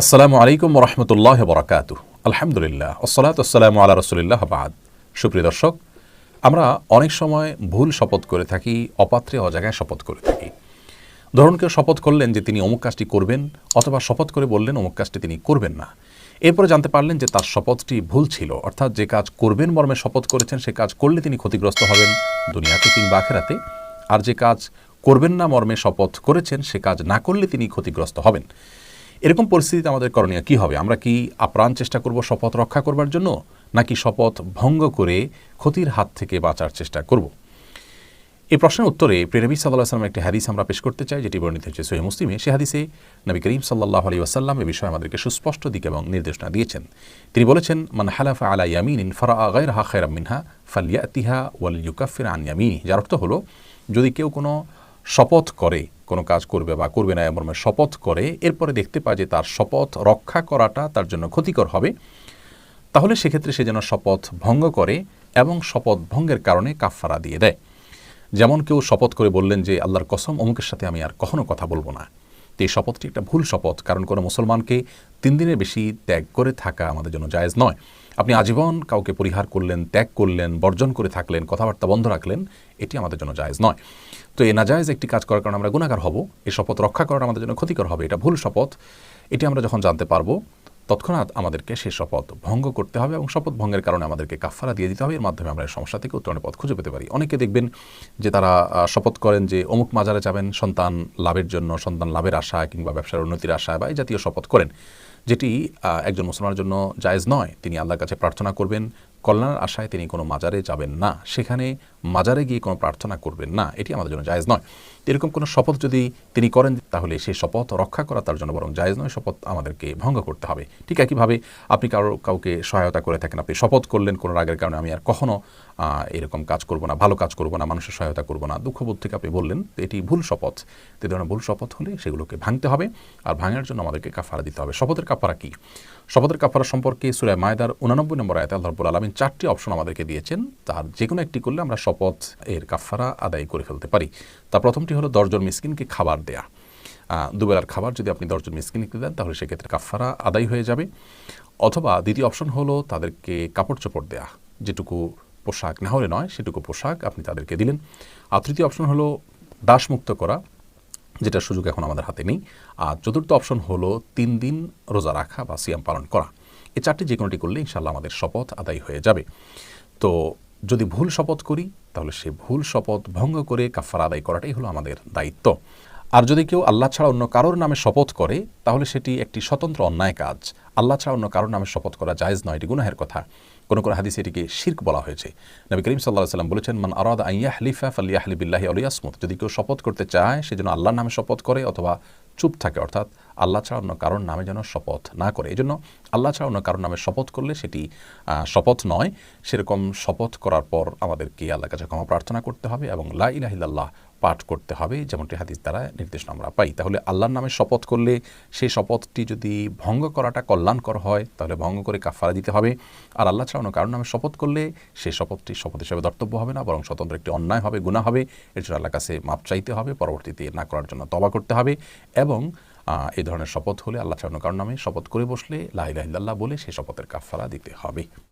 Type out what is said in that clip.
আসসালামু আলাইকুম রহমতুল্লাহ বরাকাত আলহামদুলিল্লাহ ওসলাত আসসালামু আল্লাহ রসুলিল্লাহ বাদ। সুপ্রিয় দর্শক, আমরা অনেক সময় ভুল শপথ করে থাকি, অপাত্রে অজায়গায় শপথ করে থাকি। ধরুন কেউ শপথ করলেন যে তিনি অমুক কাজটি করবেন, অথবা শপথ করে বললেন অমুক কাজটি তিনি করবেন না। এরপরে জানতে পারলেন যে তার শপথটি ভুল ছিল, অর্থাৎ যে কাজ করবেন মর্মে শপথ করেছেন, সে কাজ করলে তিনি ক্ষতিগ্রস্ত হবেন দুনিয়াতে কিংবা আখেরাতে। আর যে কাজ করবেন না মর্মে শপথ করেছেন, সে কাজ না করলে তিনি ক্ষতিগ্রস্ত হবেন। এরকম পরিস্থিতিতে আমাদের করণীয় কি হবে? আমরা কি আপ্রাণ চেষ্টা করব শপথ রক্ষা করবার জন্য, নাকি শপথ ভঙ্গ করে ক্ষতির হাত থেকে বাঁচার চেষ্টা করব? এই প্রশ্নের উত্তরে প্রেনবী সাল্লাহ সাল্লাম একটি হাদিস আমরা পেশ করতে চাই, যেটি বর্ণিত হচ্ছে সহি মুসলিমে। সে হাদিসে নবী করিম সাল্লাহ আলী ওয়াসাল্লাম এ বিষয়ে আমাদেরকে সুস্পষ্ট দিক এবং নির্দেশনা দিয়েছেন। তিনি বলেছেন, মান হালাফা আলা ইয়ামিন ইন ফরা আগাই রাহা খেরাম মিনহা ফালিয়া তিহা ওয়াল ইউকাফির আন ইয়ামিনি যার অর্থ হলো, যদি কেউ কোনো শপথ করে, কোনো কাজ করবে বা করবে না এমন শপথ করে, এরপরে দেখতে পায় যে তার শপথ রক্ষা করাটা তার জন্য ক্ষতিকর হবে। তাহলে সেক্ষেত্রে সে যেন শপথ ভঙ্গ করে এবং শপথ ভঙ্গের কারণে কাফফারা দিয়ে দেয়। যেমন কেউ শপথ করে বললেন যে, আল্লাহর কসম, অমুকের সাথে আমি আর কখনো কথা বলব না। এই শপথটি একটা ভুল শপথ, কারণ কোনো মুসলমানকে তিন দিনের বেশি ত্যাগ করে থাকা আমাদের জন্য জায়েজ নয়। আপনি আজীবন কাউকে পরিহার করলেন, ত্যাগ করলেন, বর্জন করে থাকলেন, কথাবার্তা বন্ধ রাখলেন, এটি আমাদের জন্য জায়েজ নয়। তো এই নাজায়েজ একটি কাজ করার কারণে আমরা গুণাকার হব, এই শপথ রক্ষা করার আমাদের জন্য ক্ষতিকর হবে, এটা ভুল শপথ। এটি আমরা যখন জানতে পারব তৎক্ষণাৎ আমাদেরকে সে শপথ ভঙ্গ করতে হবে এবং শপথ ভঙ্গের কারণে আমাদেরকে কাফারা দিয়ে দিতে হবে। এর মাধ্যমে আমরা এই সমস্যা থেকে উত্তরণের পথ খুঁজে পেতে পারি। অনেকে দেখবেন যে তারা শপথ করেন যে অমুক মাজারে যাবেন, সন্তান লাভের জন্য, সন্তান লাভের আশা কিংবা ব্যবসার উন্নতির আশা বা এই জাতীয় শপথ করেন। যেটি একজন মুসলমানের জন্য জায়েজ নয়। তিনি আল্লাহর কাছে প্রার্থনা করবেন কল্যাণের আশায় তিনি কোনো মাজারে যাবেন না। সেখানে মাজারে গিয়ে কোনো প্রার্থনা করবেন না। এটি আমাদের জন্য জায়েজ নয়। এরকম কোনো শপথ যদি তিনি করেন, তাহলে সেই শপথ রক্ষা করা তার জন্য বরং জায়েজ নয়। শপথ আমাদেরকে ভঙ্গ করতে হবে। ঠিক একইভাবে আপনি কারও, কাউকে সহায়তা করে থাকেন, আপনি শপথ করলেন কোনো রাগের কারণে, আমি আর কখনও এরকম কাজ করব না, ভালো কাজ করব না, মানুষের সহায়তা করব না। দুঃখবোধ থেকে আপনি বললেন, এটি ভুল শপথ। এ ধরনের ভুল শপথ হলে সেগুলোকে ভাঙতে হবে আর ভাঙার জন্য আমাদেরকে কাফারা দিতে হবে। শপথের কাফারা কি? শপথের কাফারা সম্পর্কে সুরায় মায়দার উনানব্বই নম্বর আয়তা আল্লাহ রব্বুল আলমিন চারটি অপশন আমাদেরকে দিয়েছেন। তার যে কোনো একটি করলে আমরা শপথ এর কাফারা আদায় করে ফেলতে পারি। তা প্রথমটি হলো দশজন মিসকিনকে খাবার দেয়া। দুবেলার খাবার যদি আপনি দশজন মিসকিনকে দেন, তাহলে সেক্ষেত্রে কাফারা আদায় হয়ে যাবে। অথবা দ্বিতীয় অপশন হলো তাদেরকে কাপড় চোপড় দেয়া। যেটুকু পোশাক না হলে নয়, সেটুকু পোশাক আপনি তাদেরকে দিলেন। আর তৃতীয় অপশন হলো দাসমুক্ত করা যেটা সুযোগ এখন আমাদের হাতে নেই। আর চতুর্থ অপশন হলো তিন দিন রোজা রাখা বা সিয়াম পালন করা। এই চারটি যে কোনোটি করলে ইনশাল্লাহ আমাদের শপথ আদায় হয়ে যাবে। তো যদি ভুল শপথ করি, তাহলে সে ভুল শপথ ভঙ্গ করে কাফার আদায় করাটাই হলো আমাদের দায়িত্ব। আর যদি কেউ আল্লাহ ছাড়া অন্য কারোর নামে শপথ করে, তাহলে সেটি একটি স্বতন্ত্র অন্যায় কাজ। আল্লাহ ছাড়া অন্য কারোর নামে শপথ করা জায়েজ নয়, এটি গুনাহের কথা। কোন কোন হাদিসে এটিকে শির্ক বলা হয়েছে। নবী করিম সাল্লাহ সাল্লাম বলেছেন, মান আরাদ আইয়া হলিফা ফালিয়া হলিবিল্লাহি আলিয়াসমুদ যদি কেউ শপথ করতে চায়, সে যেন আল্লাহর নামে শপথ করে অথবা চুপ থাকে, অর্থাৎ আল্লাহ ছাড়া অন্য কারোর নামে যেন শপথ না করে। এই জন্য আল্লাহ ছাড়া অন্য কারোর নামে শপথ করলে সেটি শপথ নয়। সেরকম শপথ করার পর আমাদেরকে আল্লাহ কাছে ক্ষমা প্রার্থনা করতে হবে এবং লা ইলাহিল্লাহ পাঠ করতে হবে, যেমনটি হাদিস দ্বারা নির্দেশ আমরা পাই। তাহলে আল্লাহর নামে শপথ করলে সেই শপথটি যদি ভঙ্গ করাটা কল্যাণকর হয়, তাহলে ভঙ্গ করে কাফারা দিতে হবে। আর আল্লাহ ছাড়ানো কারণ নামে শপথ করলে সেই শপথটি শপথ হিসেবে দর্তব্য হবে না, বরং স্বতন্ত্র একটি অন্যায় হবে গুণা হবে। এর জন্য আল্লাহ কাছে মাপ চাইতে হবে, পরবর্তীতে না করার জন্য তবা করতে হবে এবং এই ধরনের শপথ হলে আল্লাহ ছাড়ানো কারণ নামে শপথ করে বসলে লাহিল্লাহ বলে সেই শপথের কাফারা দিতে হবে।